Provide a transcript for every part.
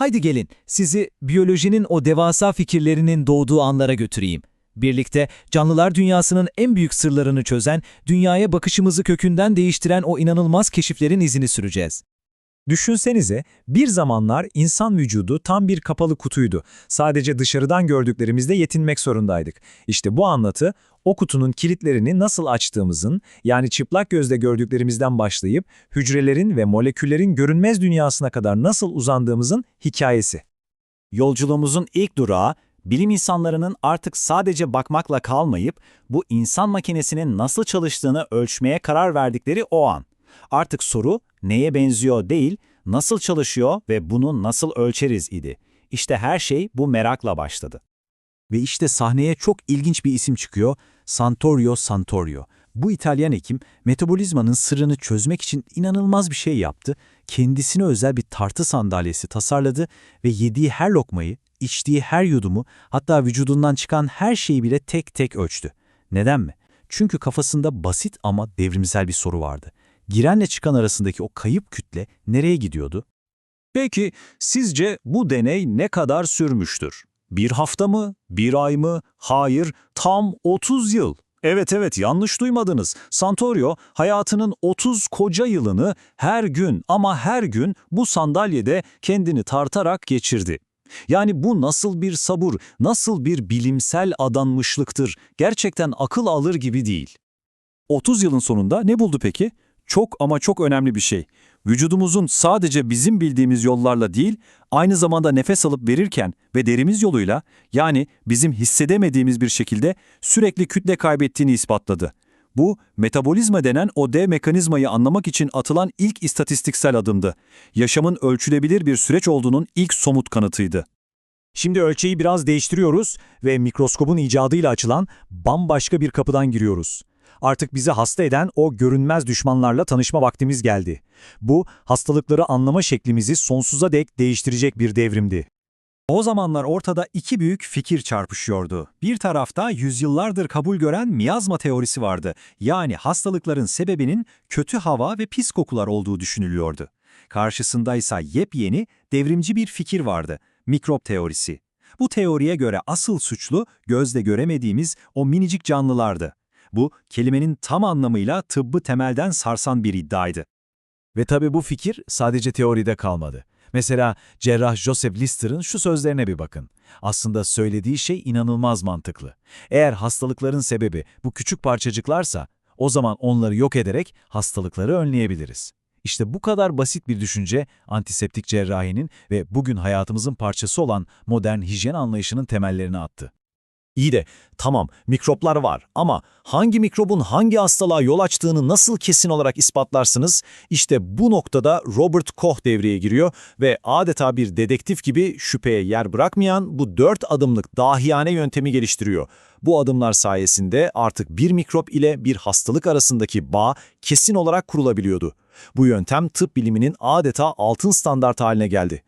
Haydi gelin, sizi biyolojinin o devasa fikirlerinin doğduğu anlara götüreyim. Birlikte canlılar dünyasının en büyük sırlarını çözen, dünyaya bakışımızı kökünden değiştiren o inanılmaz keşiflerin izini süreceğiz. Düşünsenize, bir zamanlar insan vücudu tam bir kapalı kutuydu. Sadece dışarıdan gördüklerimizle yetinmek zorundaydık. İşte bu anlatı, o kutunun kilitlerini nasıl açtığımızın, yani çıplak gözle gördüklerimizden başlayıp, hücrelerin ve moleküllerin görünmez dünyasına kadar nasıl uzandığımızın hikayesi. Yolculuğumuzun ilk durağı, bilim insanlarının artık sadece bakmakla kalmayıp, bu insan makinesinin nasıl çalıştığını ölçmeye karar verdikleri o an. Artık soru, neye benziyor değil, nasıl çalışıyor ve bunu nasıl ölçeriz idi. İşte her şey bu merakla başladı. Ve işte sahneye çok ilginç bir isim çıkıyor, Santorio Santorio. Bu İtalyan hekim, metabolizmanın sırrını çözmek için inanılmaz bir şey yaptı. Kendisine özel bir tartı sandalyesi tasarladı ve yediği her lokmayı, içtiği her yudumu, hatta vücudundan çıkan her şeyi bile tek tek ölçtü. Neden mi? Çünkü kafasında basit ama devrimsel bir soru vardı. Girenle çıkan arasındaki o kayıp kütle nereye gidiyordu? Peki, sizce bu deney ne kadar sürmüştür? Bir hafta mı? Bir ay mı? Hayır, tam 30 yıl. Evet evet yanlış duymadınız. Santorio hayatının 30 koca yılını her gün ama her gün bu sandalyede kendini tartarak geçirdi. Yani bu nasıl bir sabır, nasıl bir bilimsel adanmışlıktır. Gerçekten akıl alır gibi değil. 30 yılın sonunda ne buldu peki? Çok ama çok önemli bir şey. Vücudumuzun sadece bizim bildiğimiz yollarla değil, aynı zamanda nefes alıp verirken ve derimiz yoluyla, yani bizim hissedemediğimiz bir şekilde sürekli kütle kaybettiğini ispatladı. Bu, metabolizma denen o dev mekanizmayı anlamak için atılan ilk istatistiksel adımdı. Yaşamın ölçülebilir bir süreç olduğunun ilk somut kanıtıydı. Şimdi ölçeği biraz değiştiriyoruz ve mikroskobun icadıyla açılan bambaşka bir kapıdan giriyoruz. Artık bizi hasta eden o görünmez düşmanlarla tanışma vaktimiz geldi. Bu, hastalıkları anlama şeklimizi sonsuza dek değiştirecek bir devrimdi. O zamanlar ortada iki büyük fikir çarpışıyordu. Bir tarafta yüzyıllardır kabul gören miyazma teorisi vardı. Yani hastalıkların sebebinin kötü hava ve pis kokular olduğu düşünülüyordu. Karşısındaysa yepyeni, devrimci bir fikir vardı. Mikrop teorisi. Bu teoriye göre asıl suçlu gözle göremediğimiz o minicik canlılardı. Bu, kelimenin tam anlamıyla tıbbı temelden sarsan bir iddiaydı. Ve tabii bu fikir sadece teoride kalmadı. Mesela cerrah Joseph Lister'ın şu sözlerine bir bakın. Aslında söylediği şey inanılmaz mantıklı. Eğer hastalıkların sebebi bu küçük parçacıklarsa, o zaman onları yok ederek hastalıkları önleyebiliriz. İşte bu kadar basit bir düşünce, antiseptik cerrahinin ve bugün hayatımızın parçası olan modern hijyen anlayışının temellerini attı. İyi de tamam mikroplar var ama hangi mikrobun hangi hastalığa yol açtığını nasıl kesin olarak ispatlarsınız? İşte bu noktada Robert Koch devreye giriyor ve adeta bir dedektif gibi şüpheye yer bırakmayan bu dört adımlık dahiyane yöntemi geliştiriyor. Bu adımlar sayesinde artık bir mikrop ile bir hastalık arasındaki bağ kesin olarak kurulabiliyordu. Bu yöntem tıp biliminin adeta altın standart haline geldi.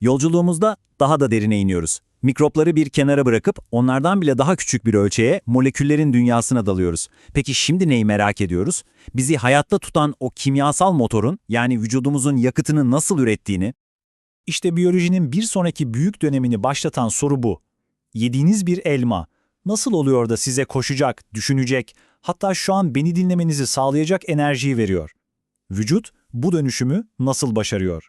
Yolculuğumuzda daha da derine iniyoruz. Mikropları bir kenara bırakıp onlardan bile daha küçük bir ölçeğe moleküllerin dünyasına dalıyoruz. Peki şimdi neyi merak ediyoruz? Bizi hayatta tutan o kimyasal motorun yani vücudumuzun yakıtını nasıl ürettiğini? İşte biyolojinin bir sonraki büyük dönemini başlatan soru bu. Yediğiniz bir elma nasıl oluyor da size koşacak, düşünecek, hatta şu an beni dinlemenizi sağlayacak enerjiyi veriyor? Vücut bu dönüşümü nasıl başarıyor?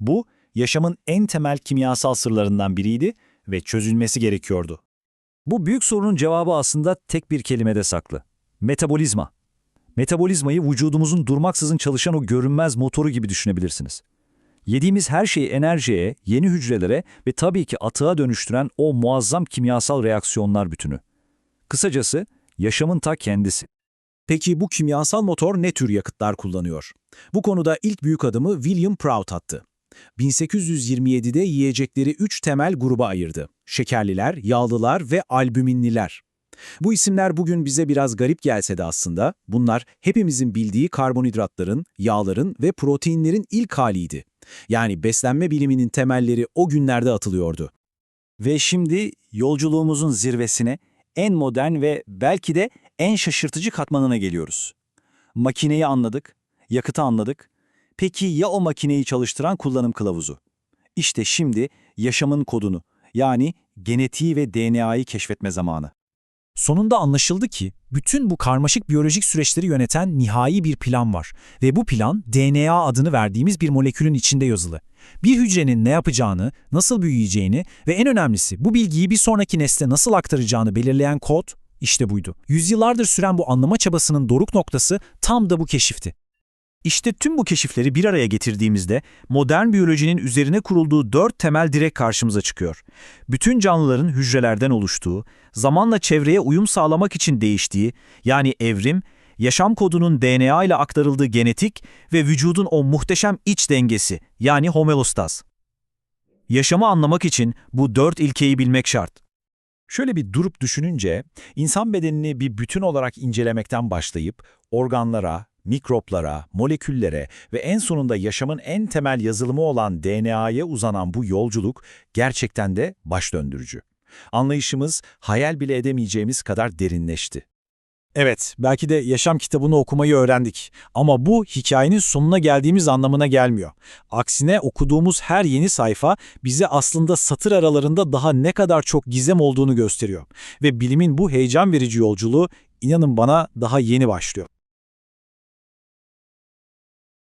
Bu, yaşamın en temel kimyasal sırlarından biriydi ve çözülmesi gerekiyordu. Bu büyük sorunun cevabı aslında tek bir kelimede saklı. Metabolizma. Metabolizmayı vücudumuzun durmaksızın çalışan o görünmez motoru gibi düşünebilirsiniz. Yediğimiz her şeyi enerjiye, yeni hücrelere ve tabii ki atığa dönüştüren o muazzam kimyasal reaksiyonlar bütünü. Kısacası yaşamın ta kendisi. Peki bu kimyasal motor ne tür yakıtlar kullanıyor? Bu konuda ilk büyük adımı William Prout attı. 1827'de yiyecekleri üç temel gruba ayırdı. Şekerliler, yağlılar ve albüminliler. Bu isimler bugün bize biraz garip gelse de aslında bunlar hepimizin bildiği karbonhidratların, yağların ve proteinlerin ilk haliydi. Yani beslenme biliminin temelleri o günlerde atılıyordu. Ve şimdi yolculuğumuzun zirvesine, en modern ve belki de en şaşırtıcı katmanına geliyoruz. Makineyi anladık, yakıtı anladık. Peki ya o makineyi çalıştıran kullanım kılavuzu? İşte şimdi yaşamın kodunu, yani genetiği ve DNA'yı keşfetme zamanı. Sonunda anlaşıldı ki bütün bu karmaşık biyolojik süreçleri yöneten nihai bir plan var ve bu plan DNA adını verdiğimiz bir molekülün içinde yazılı. Bir hücrenin ne yapacağını, nasıl büyüyeceğini ve en önemlisi bu bilgiyi bir sonraki nesle nasıl aktaracağını belirleyen kod işte buydu. Yüzyıllardır süren bu anlama çabasının doruk noktası tam da bu keşifti. İşte tüm bu keşifleri bir araya getirdiğimizde modern biyolojinin üzerine kurulduğu dört temel direk karşımıza çıkıyor. Bütün canlıların hücrelerden oluştuğu, zamanla çevreye uyum sağlamak için değiştiği, yani evrim, yaşam kodunun DNA ile aktarıldığı genetik ve vücudun o muhteşem iç dengesi, yani homeostaz. Yaşamı anlamak için bu dört ilkeyi bilmek şart. Şöyle bir durup düşününce, insan bedenini bir bütün olarak incelemekten başlayıp organlara, mikroplara, moleküllere ve en sonunda yaşamın en temel yazılımı olan DNA'ya uzanan bu yolculuk gerçekten de baş döndürücü. Anlayışımız hayal bile edemeyeceğimiz kadar derinleşti. Evet, belki de yaşam kitabını okumayı öğrendik. Ama bu hikayenin sonuna geldiğimiz anlamına gelmiyor. Aksine okuduğumuz her yeni sayfa bize aslında satır aralarında daha ne kadar çok gizem olduğunu gösteriyor. Ve bilimin bu heyecan verici yolculuğu inanın bana daha yeni başlıyor.